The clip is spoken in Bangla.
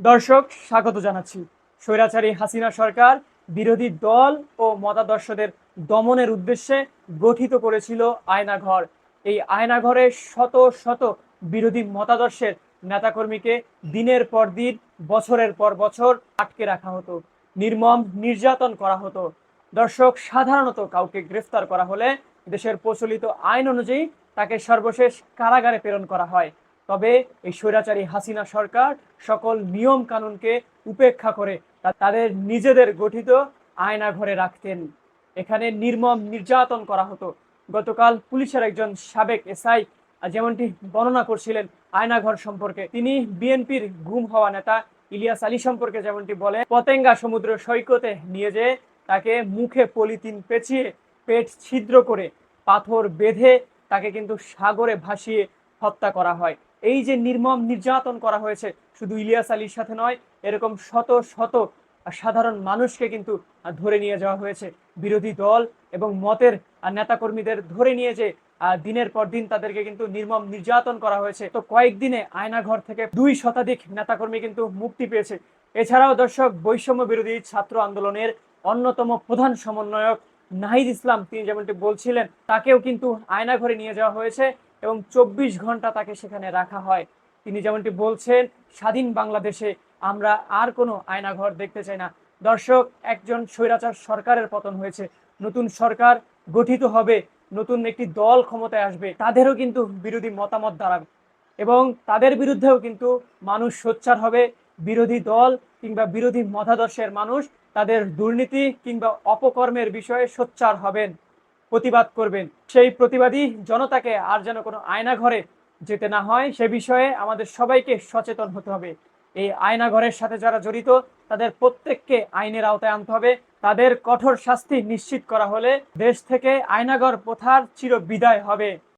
দর্শক, স্বাগত জানাচ্ছি। স্বৈরাচারী হাসিনা সরকার বিরোধী দল ও মতাদর্শদের দমনের উদ্দেশ্যে গঠিত করেছিল আয়নাঘর। এই আয়নাঘরে শত শত বিরোধী মতাদর্শের নেতাকর্মীকে দিনের পর দিন, বছরের পর বছর আটকে রাখা হতো, নির্মম নির্যাতন করা হতো। দর্শক, সাধারণত কাউকে গ্রেফতার করা হলে দেশের প্রচলিত আইন অনুযায়ী তাকে সর্বশেষ কারাগারে প্রেরণ করা হয়। তবে এই স্বৈরাচারী হাসিনা সরকার সকল নিয়ম কানুনকে উপেক্ষা করে তাদের নিজেদের গঠিত আয়না ঘরে রাখতেন। এখানে নির্মম নির্যাতন করা হতো। গতকাল পুলিশের একজন সাবেক এসআই যেমনটি বর্ণনা করছিলেন আয়নাঘর সম্পর্কে, তিনি বিএনপির গুম হওয়া নেতা ইলিয়াস আলী সম্পর্কে যেমনটি বলে পতেঙ্গা সমুদ্র সৈকতে নিয়ে যেয়ে তাকে মুখে পলিথিন পেঁচিয়ে পেট ছিদ্র করে পাথর বেঁধে তাকে কিন্তু সাগরে ভাসিয়ে হত্যা করা হয়। এই যে নির্মম নির্যাতন করা হয়েছে, শুধু ইলিয়াস আলীর সাথে নয়, এরকম শত শত সাধারণ মানুষকে কিন্তু ধরে নিয়ে যাওয়া হয়েছে। বিরোধী দল এবং মতের নেতাকর্মীদের ধরে নিয়ে যে দিনের পর দিন তাদেরকে কিন্তু নির্মম নির্যাতন করা হয়েছে। তো কয়েকদিনে আয়নাঘর থেকে দুই শতাধিক নেতাকর্মী কিন্তু মুক্তি পেয়েছে। এছাড়াও দর্শক, বৈষম্য বিরোধী ছাত্র আন্দোলনের অন্যতম প্রধান সমন্বয়ক নাহিদ ইসলাম, তিনি যেমনটি বলছিলেন, তাকেও কিন্তু আয়নাঘরে নিয়ে যাওয়া হয়েছে। এবং চব্বিশ ঘণ্টা তাকে সেখানে রাখা হয়। তিনি যেমনটি বলছেন, স্বাধীন বাংলাদেশে আমরা আর কোনো আয়নাঘর দেখতে চাই না। দর্শক, একজন স্বৈরাচার সরকারের পতন হয়েছে। নতুন সরকার গঠিত হবে, নতুন একটি দল ক্ষমতায় আসবে, তাদেরও কিন্তু বিরোধী মতামত দাঁড়াবে। এবং তাদের বিরুদ্ধেও কিন্তু মানুষ সোচ্চার হবে। বিরোধী দল কিংবা বিরোধী মতাদর্শের মানুষ তাদের দুর্নীতি কিংবা অপকর্মের বিষয়ে সোচ্চার হবেন। প্রতিবাদ করবেন। সেই প্রতিবাদী জনতাকে আর যেন কোনো আয়না ঘরে যেতে না হয়, সে বিষয়ে আমাদের সবাইকে সচেতন হতে হবে। এই আয়নাঘরের সাথে যারা জড়িত, তাদের প্রত্যেককে আইনের আওতায় আনতে হবে। তাদের কঠোর শাস্তি নিশ্চিত করা হলে দেশ থেকে আয়নাঘর প্রথার চির বিদায় হবে।